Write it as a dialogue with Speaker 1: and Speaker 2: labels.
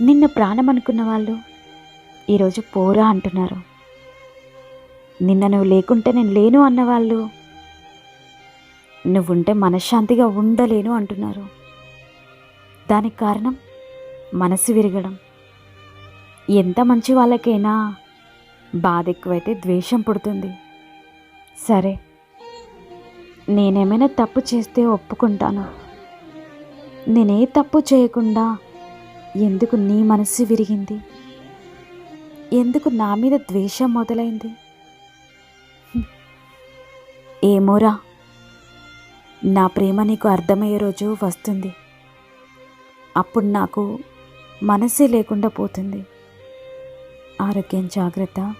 Speaker 1: నిన్న ప్రాణం అనుకున్న వాళ్ళు ఈరోజు పోరా అంటున్నారు. నిన్న నువ్వు లేకుంటే నేను లేను అన్నవాళ్ళు. నువ్వుంటే మనశ్శాంతిగా ఉండలేను అంటున్నారు. దానికి కారణం మనసు విరగడం. ఎంత మంచి వాళ్ళకైనా బాధ ఎక్కువైతే ద్వేషం పుడుతుంది. సరే నేనేమైనా తప్పు చేస్తే ఒప్పుకుంటాను. నేనే తప్పు చేయకుండా ఎందుకు నీ మనసు విరిగింది? ఎందుకు నా మీద ద్వేషం మొదలైంది? ఏమోరా నా ప్రేమ నీకు అర్థమయ్యే రోజు వస్తుంది. అప్పుడు నాకు మనసే లేకుండా పోతుంది. ఆరోగ్యం జాగ్రత్త.